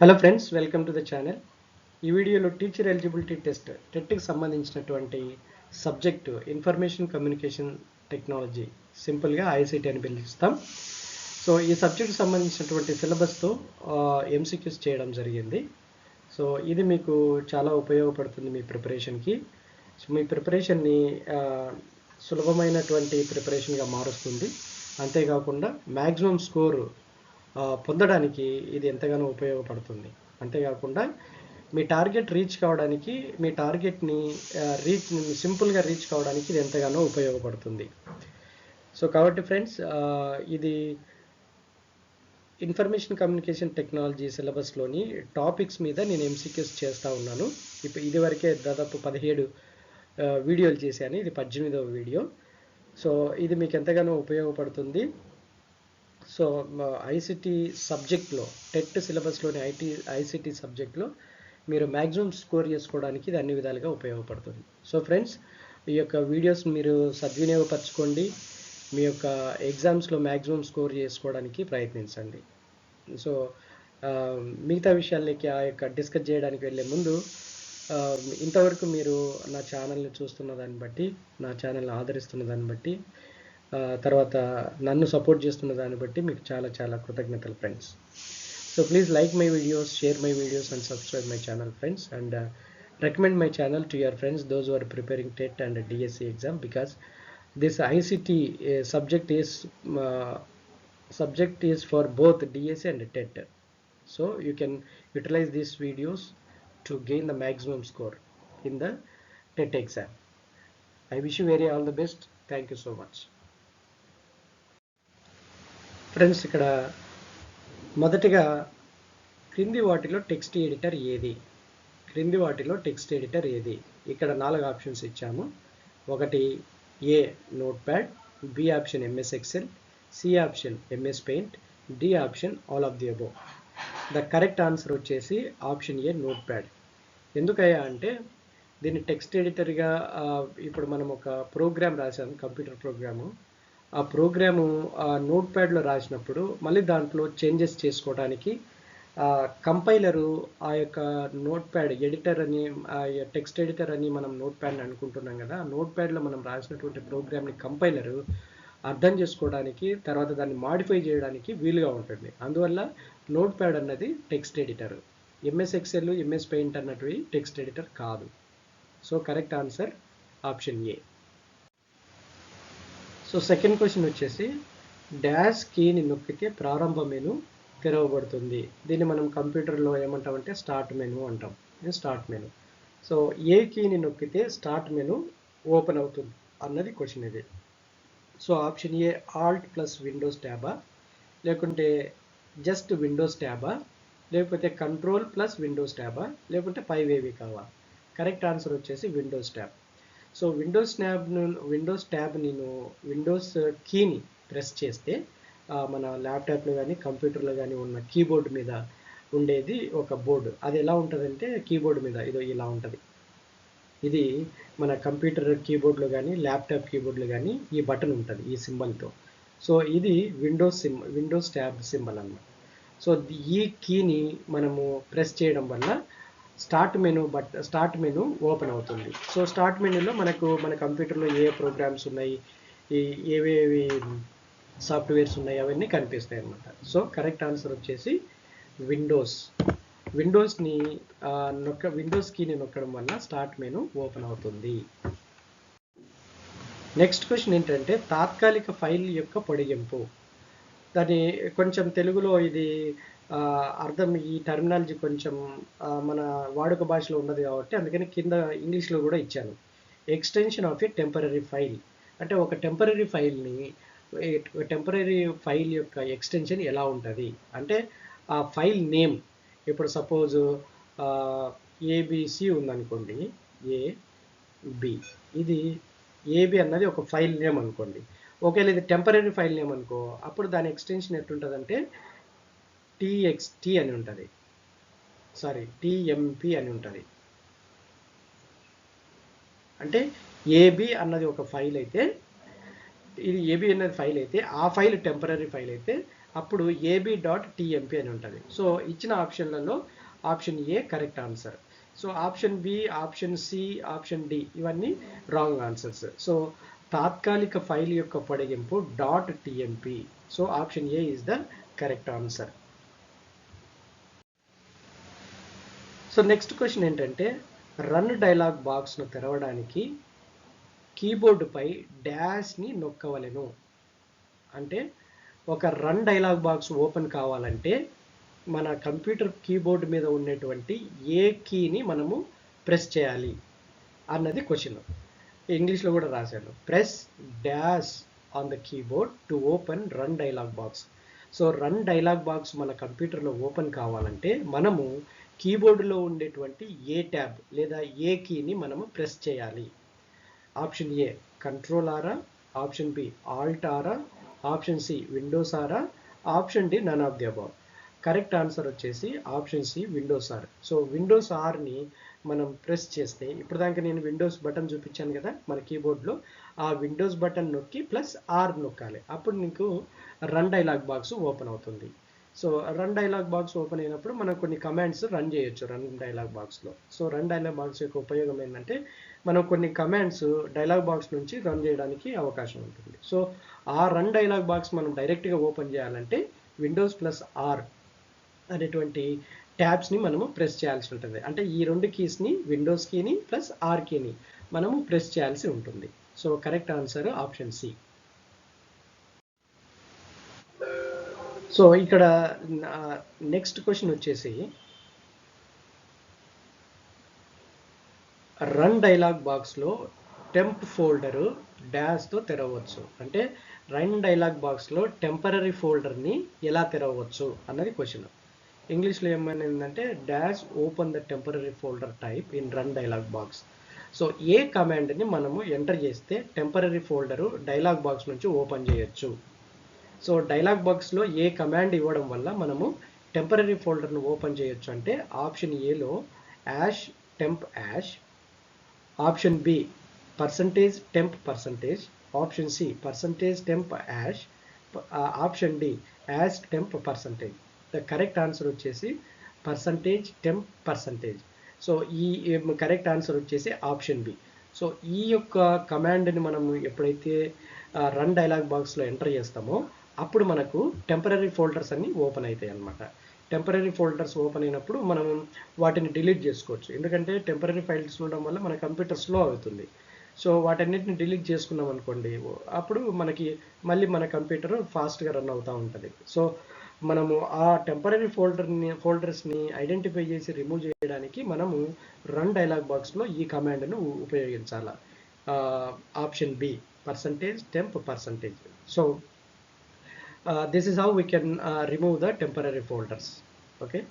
Hello friends welcome to the channel ఈ వీడియోలో teacher eligibility test టెట్కి సంబంధించినటువంటి సబ్జెక్టు ఇన్ఫర్మేషన్ కమ్యూనికేషన్ టెక్నాలజీ సింపుల్గా ఐసీటీ అని పిలుస్తాం. సో ఈ సబ్జెక్ట్ సంబంధించినటువంటి సిలబస్తో ఎంసీక్యూస్ చేయడం జరిగింది. సో ఇది మీకు చాలా ఉపయోగపడుతుంది మీ ప్రిపరేషన్కి సో మీ ప్రిపరేషన్ని సులభమైనటువంటి ప్రిపరేషన్గా మారుస్తుంది. అంతేకాకుండా మ్యాక్సిమం స్కోరు పొందడానికి ఇది ఎంతగానో ఉపయోగపడుతుంది. అంతేకాకుండా మీ టార్గెట్ రీచ్ కావడానికి మీ టార్గెట్ని రీచ్ సింపుల్గా రీచ్ కావడానికి ఇది ఎంతగానో ఉపయోగపడుతుంది. సో కాబట్టి ఫ్రెండ్స్ ఇది ఇన్ఫర్మేషన్ కమ్యూనికేషన్ టెక్నాలజీ సిలబస్లోని టాపిక్స్ మీద నేను ఎంసీక్యూస్ చేస్తూ ఉన్నాను. ఇప్పుడు ఇదివరకే దాదాపు పదిహేడు వీడియోలు చేశాను. ఇది పద్దెనిమిదవ వీడియో. సో ఇది మీకు ఎంతగానో ఉపయోగపడుతుంది. సో ఐసిటీ సబ్జెక్ట్లో టెట్ సిలబస్లోని ఐటీ ఐసిటీ సబ్జెక్ట్లో మీరు మ్యాక్సిమం స్కోర్ చేసుకోవడానికి ఇది అన్ని విధాలుగా ఉపయోగపడుతుంది. సో ఫ్రెండ్స్ ఈ యొక్క వీడియోస్ మీరు సద్వినియోగపరచుకోండి. మీ యొక్క ఎగ్జామ్స్లో మ్యాక్సిమం స్కోర్ చేసుకోవడానికి ప్రయత్నించండి. సో మిగతా విషయాలకి ఆ యొక్క డిస్కస్ చేయడానికి వెళ్ళే ముందు ఇంతవరకు మీరు నా ఛానల్ని చూస్తున్న దాన్ని బట్టి నా ఛానల్ని ఆదరిస్తున్న దాన్ని బట్టి తర్వాత నన్ను సపోర్ట్ చేస్తున్న దాన్ని బట్టి మీకు చాలా చాలా కృతజ్ఞతలు friends so please like my videos share my videos and subscribe my channel friends and recommend my channel to your friends those are preparing TET and DSC exam because this ICT subject is subject is for both DSC and TET so you can utilize these videos to gain the maximum score in the TET exam I wish you very all the best thank you so much friends ఇక్కడ మొదటిగా క్రింది వాటిలో text editor ఏది? క్రింది వాటిలో text editor ఏది? ఇక్కడ నాలుగు ఆప్షన్స్ ఇచ్చాము. ఒకటి A notepad B option MS Excel C option MS Paint D option all of the above the correct answer వచ్చేసి ఆప్షన్ ఏ నోట్ ప్యాడ్ ఎందుకయ్యా అంటే దీన్ని టెక్స్ట్ ఎడిటర్గా ఇప్పుడు మనం ఒక ప్రోగ్రామ్ రాసాము కంప్యూటర్ ప్రోగ్రాము ఆ ప్రోగ్రాము ఆ నోట్ ప్యాడ్లో రాసినప్పుడు మళ్ళీ దాంట్లో చేంజెస్ చేసుకోవడానికి కంపైలరు ఆ యొక్క నోట్ ప్యాడ్ ఎడిటర్ అని టెక్స్ట్ ఎడిటర్ అని మనం నోట్ ప్యాడ్ని అనుకుంటున్నాం కదా నోట్ ప్యాడ్లో మనం రాసినటువంటి ప్రోగ్రామ్ని కంపైలరు అర్థం చేసుకోవడానికి తర్వాత దాన్ని మాడిఫై చేయడానికి వీలుగా ఉంటుంది. అందువల్ల నోట్ ప్యాడ్ అన్నది text editor. MS Excel MS Paint అన్నటువంటి టెక్స్ట్ ఎడిటర్ కాదు. So correct answer option A. So second question వచ్చేసి డాష్ కీని నొక్కితే ప్రారంభ మెను తెరవబడుతుంది. దీన్ని మనం కంప్యూటర్లో ఏమంటామంటే స్టార్ట్ మెను అంటాం. ఇది స్టార్ట్ మెను. సో ఏ కీని నొక్కితే స్టార్ట్ మెను ఓపెన్ అవుతుంది అన్నది క్వశ్చన్ ఇది. So option A alt plus Windows ట్యాబా? లేకుంటే జస్ట్ విండోస్ ట్యాబా? లేకపోతే కంట్రోల్ ప్లస్ విండోస్ ట్యాబా? లేకుంటే పైవేవి ఏవి కావా? కరెక్ట్ ఆన్సర్ వచ్చేసి విండోస్ ట్యాబ్. సో విండోస్ ట్యాబ్ను విండోస్ ట్యాబ్ నేను విండోస్ కీని ప్రెస్ చేస్తే మన ల్యాప్టాప్లో కానీ కంప్యూటర్లో కానీ ఉన్న కీబోర్డ్ మీద ఉండేది ఒక బోర్డు అది ఎలా ఉంటుందంటే కీబోర్డ్ మీద. ఇదో ఇలా ఉంటుంది. ఇది మన కంప్యూటర్ కీబోర్డ్లో కానీ ల్యాప్టాప్ కీబోర్డ్లో కానీ ఈ బటన్ ఉంటుంది ఈ సింబల్తో సో ఇది Windows sim Windows tab symbol అన్నమాట. సో ఈ కీని మనము ప్రెస్ చేయడం వల్ల start menu but start menu open అవుతుంది. సో స్టార్ట్ మెనూలో మనకు మన కంప్యూటర్లో ఏ ప్రోగ్రామ్స్ ఉన్నాయి ఏవేవి సాఫ్ట్వేర్స్ ఉన్నాయి అవన్నీ కనిపిస్తాయి అన్నమాట. సో కరెక్ట్ ఆన్సర్ వచ్చేసి విండోస్. విండోస్ని నొక్క విండోస్ కీని నొక్కడం వల్ల స్టార్ట్ మెను ఓపెన్ అవుతుంది. నెక్స్ట్ క్వశ్చన్ ఏంటంటే తాత్కాలిక ఫైల్ యొక్క పొడిగింపు. దాని కొంచెం తెలుగులో ఇది అర్థం ఈ టర్మినాలజీ కొంచెం మన వాడుక భాషలో ఉన్నది కాబట్టి అందుకని కింద ఇంగ్లీష్లో కూడా ఇచ్చాను. Extension of a temporary file అంటే ఒక టెంపరీ ఫైల్ని టెంపరీ ఫైల్ యొక్క ఎక్స్టెన్షన్ ఎలా ఉంటుంది? అంటే ఆ ఫైల్ నేమ్ ఇప్పుడు సపోజ్ ఏబిసి ఉందనుకోండి ఏ బి ఇది ఏబి అన్నది ఒక ఫైల్ నేమ్ అనుకోండి. ఒకవేళ ఇది టెంపరీ ఫైల్ నేమ్ అనుకో అప్పుడు దాని ఎక్స్టెన్షన్ ఎట్లుంటుందంటే టీఎక్స్టీ అని ఉంటుంది. సారీ టీఎంపి అని ఉంటుంది. అంటే ఏబి అన్నది ఒక ఫైల్ అయితే ఇది ఏబి అన్నది ఫైల్ అయితే ఆ ఫైల్ టెంపరీ ఫైల్ అయితే అప్పుడు ఏబి డాట్ టిఎంపి అని ఉంటుంది. సో ఇచ్చిన ఆప్షన్లలో option A correct answer so option B option C option D ఇవన్నీ రాంగ్ ఆన్సర్స్ సో తాత్కాలిక ఫైల్ యొక్క పొడిగింపు dot T M P so option A is the correct answer so next question ఏంటంటే run dialog బాక్స్ను తెరవడానికి కీబోర్డుపై డ్యాష్ని నొక్కవలెను. అంటే ఒక run dialog box open కావాలంటే మన కంప్యూటర్ కీబోర్డ్ మీద ఉన్నటువంటి ఏ కీని మనము ప్రెస్ చేయాలి అన్నది క్వశ్చన్ ఇంగ్లీష్లో కూడా రాశాను. Press dash on the keyboard to open run dialog box so run dialog box మన కంప్యూటర్లో ఓపెన్ కావాలంటే మనము కీబోర్డులో ఉండేటువంటి ఏ ట్యాబ్ లేదా ఏ కీని మనము ప్రెస్ చేయాలి? ఆప్షన్ ఏ కంట్రోల్ ఆరా ఆప్షన్ బి ఆల్ట్ ఆరా option C Windows aura option D none of the above correct answer వచ్చేసి option C windows R so windows ఆర్ని మనం ప్రెస్ చేస్తే ఇప్పటిదాకా నేను విండోస్ బటన్ చూపించాను కదా మన కీబోర్డ్లో ఆ విండోస్ బటన్ నొక్కి ప్లస్ ఆర్ నొక్కాలి. అప్పుడు నీకు రన్ డైలాగ్ బాక్స్ ఓపెన్ అవుతుంది. So run dialog box open అయినప్పుడు మనం కొన్ని కమాండ్స్ రన్ చేయొచ్చు రన్ డైలాగ్ బాక్స్లో సో రన్ డైలాగ్ బాక్స్ యొక్క ఉపయోగం ఏంటంటే మనం కొన్ని కమాండ్స్ డైలాగ్ బాక్స్ నుంచి రన్ చేయడానికి అవకాశం ఉంటుంది. సో ఆ రన్ డైలాగ్ బాక్స్ మనం డైరెక్ట్గా ఓపెన్ చేయాలంటే విండోస్ ప్లస్ ఆర్ అనేటువంటి ట్యాబ్స్ని మనము ప్రెస్ చేయాల్సి ఉంటుంది. అంటే ఈ రెండు కీస్ని విండోస్ కీని ప్లస్ ఆర్ కీని మనము ప్రెస్ చేయాల్సి ఉంటుంది. So correct answer option C so ఇక్కడ నెక్స్ట్ క్వశ్చన్ వచ్చేసి రన్ డైలాగ్ బాక్స్లో టెంప్ ఫోల్డరు డాష్తో తెరవచ్చు. అంటే రన్ డైలాగ్ బాక్స్లో టెంపరీ ఫోల్డర్ని ఎలా తెరవచ్చు అన్నది క్వశ్చన్ ఇంగ్లీష్లో ఏమైందంటే dash open the temporary folder type in run dialog box so ఏ కమాండ్ని మనము ఎంటర్ చేస్తే టెంపరీ ఫోల్డరు డైలాగ్ బాక్స్ నుంచి ఓపెన్ చేయొచ్చు. సో డైలాగ్ బాక్స్లో ఏ కమాండ్ ఇవ్వడం వల్ల మనము టెంపరీ ఫోల్డర్ను ఓపెన్ చేయొచ్చు అంటే ఆప్షన్ ఏలో hash temp hash option B percentage temp percentage option C percentage temp hash option D hash temp percentage. The correct answer వచ్చేసి పర్సంటేజ్ టెంప్ పర్సంటేజ్. సో ఈ కరెక్ట్ ఆన్సర్ వచ్చేసి option B. So ఈ యొక్క కమాండ్ని మనము ఎప్పుడైతే run dialog బాక్స్లో enter చేస్తామో అప్పుడు మనకు టెంపరీ ఫోల్డర్స్ అన్నీ ఓపెన్ అవుతాయి అన్నమాట. టెంపరీ ఫోల్డర్స్ ఓపెన్ అయినప్పుడు మనం వాటిని డిలీట్ చేసుకోవచ్చు. ఎందుకంటే టెంపరీ ఫైల్స్ ఉండడం వల్ల మన కంప్యూటర్ స్లో అవుతుంది. సో వాటన్నిటిని డిలీట్ చేసుకున్నాం అనుకోండి అప్పుడు మనకి మళ్ళీ మన కంప్యూటర్ ఫాస్ట్గా రన్ అవుతూ ఉంటుంది. సో మనము ఆ టెంపరీ ఫోల్డర్ని ఫోల్డర్స్ని ఐడెంటిఫై చేసి రిమూవ్ చేయడానికి మనము రన్ డైలాగ్ బాక్స్లో ఈ కమాండ్ను ఉపయోగించాలి. Option B percentage temp percentage so this is how we can uh, remove the temporary folders. Okay